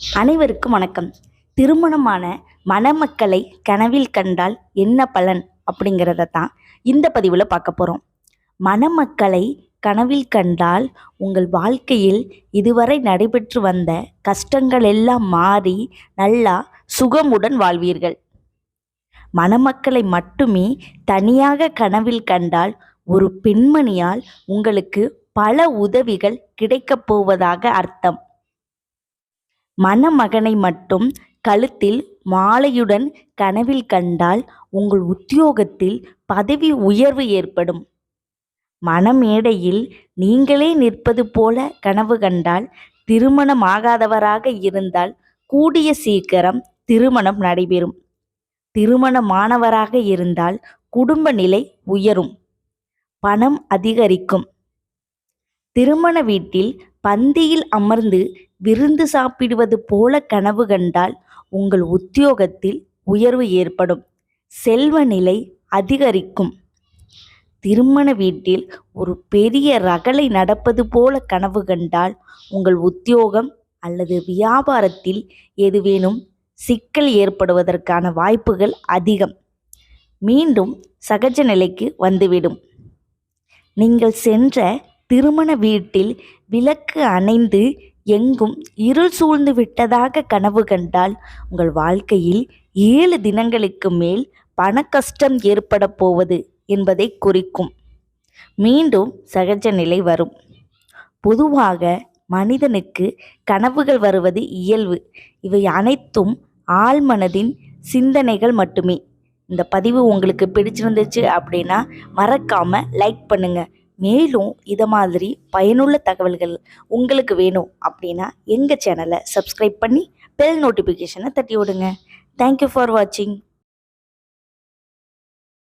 அனைவருக்கும் வணக்கம். திருமணமான மணமக்களை கனவில் கண்டால் என்ன பலன் அப்படிங்கிறத தான் இந்த பதிவில் பார்க்க போகிறோம் மணமக்களை கனவில் கண்டால் உங்கள் வாழ்க்கையில் இதுவரை நடைபெற்று வந்த கஷ்டங்கள் எல்லாம் மாறி நல்லா சுகமுடன் வாழ்வீர்கள். மணமக்களை மட்டுமே தனியாக கனவில் கண்டால் ஒரு பெண்மணியால் உங்களுக்கு பல உதவிகள் கிடைக்கப் போவதாக அர்த்தம். மணமகனை மட்டும் கழுத்தில் மாலையுடன் கனவில் கண்டால் உங்கள் உத்தியோகத்தில் பதவி உயர்வு ஏற்படும். மணமேடையில் நீங்களே நிற்பது போல கனவு கண்டால் திருமணமாகாதவராக இருந்தால் கூடிய சீக்கிரம் திருமணம் நடைபெறும். திருமணமானவராக இருந்தால் குடும்ப நிலை உயரும். பணம் அதிகரிக்கும். திருமண வீட்டில் பந்தியில் அமர்ந்து விருந்து சாப்பிடுவது போல கனவு கண்டால் உங்கள் உத்தியோகத்தில் உயர்வு ஏற்படும். செல்வ நிலை அதிகரிக்கும். திருமண வீட்டில் ஒரு பெரிய ரகளை நடப்பது போல கனவு கண்டால் உங்கள் உத்தியோகம் அல்லது வியாபாரத்தில் எதுவேனும் சிக்கல் ஏற்படுவதற்கான வாய்ப்புகள் அதிகம். மீண்டும் சகஜ நிலைக்கு வந்துவிடும். நீங்கள் சென்ற திருமண வீட்டில் விளக்கு அணைந்து எங்கும் இருள் சூழ்ந்து விட்டதாக கனவு கண்டால் உங்கள் வாழ்க்கையில் ஏழு தினங்களுக்கு மேல் பண கஷ்டம் ஏற்பட போவது என்பதை குறிக்கும். மீண்டும் சகஜ நிலை வரும். பொதுவாக மனிதனுக்கு கனவுகள் வருவது இயல்பு. இவை அனைத்தும் ஆழ்மனதின் சிந்தனைகள் மட்டுமே. இந்த பதிவு உங்களுக்கு பிடிச்சிருந்துச்சு அப்படின்னா மறக்காமல் லைக் பண்ணுங்கள் மேலும் இதை மாதிரி பயனுள்ள தகவல்கள் உங்களுக்கு வேணும் அப்படின்னா எங்கள் சேனலை சப்ஸ்கிரைப் பண்ணி பெல் நோட்டிஃபிகேஷனை தட்டி விடுங்க. தேங்க்யூ ஃபார் வாட்சிங்